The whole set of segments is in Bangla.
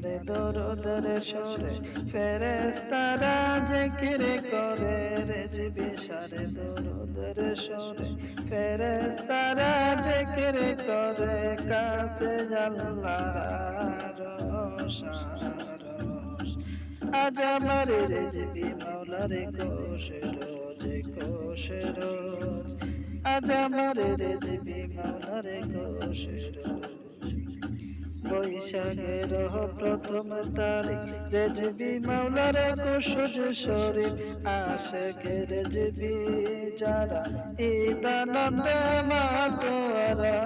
সারে দরদের সরে। ফেরেস্তারা জিকির করে, রেজবি সারে দরদের সরে। ফেরেস্তারা জিকির করে কাপে জাল্লার আজ আমার রেজবি মাওলারে কোষে, রোজ কোষে, রোজ। আজ আমার রেজবি মাওলারে কোষে, রোজ বৈশাখের প্রথম তারিখ রেজবি মাওলার কুশুজ শরীফ আশেকে রেজবি যারা ঈদানন্দে মাতোয়ারা।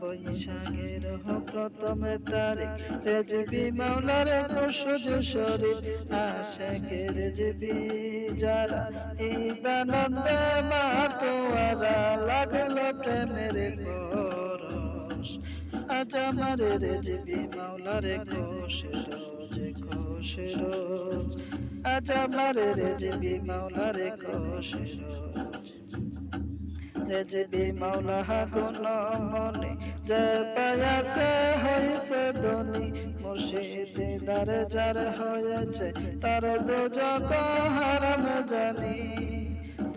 বৈশাখের প্রথম তারিখ রেজবি মাওলার কুশুজ শরীফ আশেকে রেজবি যারা ঈদানন্দে মাতোয়ারা। লাগল প্রেমের পরশ আজ আমার রেজবি মাওলারে কোষ রোজ কোষ রোজ আজ আমার রেজবি মাওলারে কোষ রোজ রেজবি মাওলা গুণ মনে যে পায়াসে হইছে ধনী, মুর্শিদ দার যার হয়েছে তার দুজক হারাম জানি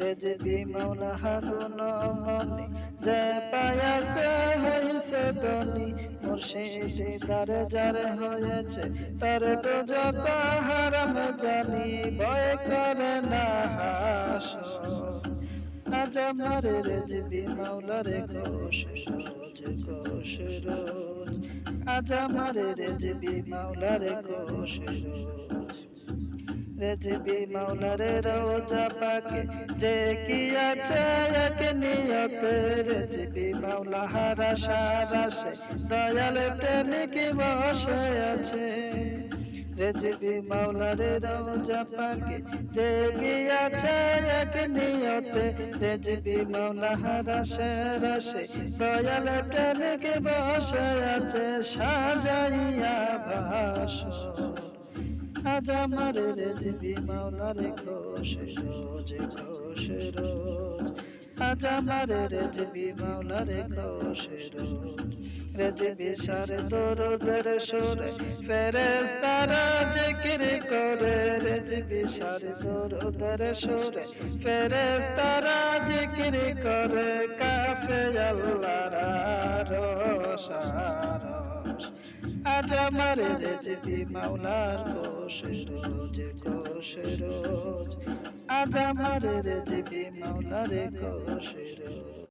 রেজবি মাওলা গুণ মনে যে পায়াসে হইছে ধনী। মুর্শিদ দার যার হয়েছে, তার দুজক হারাম জানি। ভয় করে না হাসো। আজ আমার রেজবি মাওলারে কোষ রোজ কোষ রোজ। আজ আমার রেজবি মাওলারে কোষ রোজ। রেজবি মাওলারে রোজা পাকে যে কি আছে এক নিয়তে রেজবি মাওলা হারা সারা সে দয়াল প্রেমিক বসে আছে রেজবি মাওলারে রোজা পাকে যে গিয়াছে এক নিয়তে রেজবি মাওলা হারাসে রসে দয়াল প্রেমিক বসে আছে সাজাইয়া ভাস আজ আমার রেজবি মাওলারে কোষ রোজ। কোষ রোজ আজ আমার রেজবি মাওলারে কোষ রোজ। রেজবি সারে দরদের সুরে। ফেরেস্তারা জিকির করে রেজবি সারে দরদের সুরে। ফেরেস্তারা জিকির করে কাফে আল্লাহর রসারস আজ আমার রেজবি মাওলার কোষ রোজ কোষ রোজ আজ আমার রেজবি মাওলার কোষ রোজ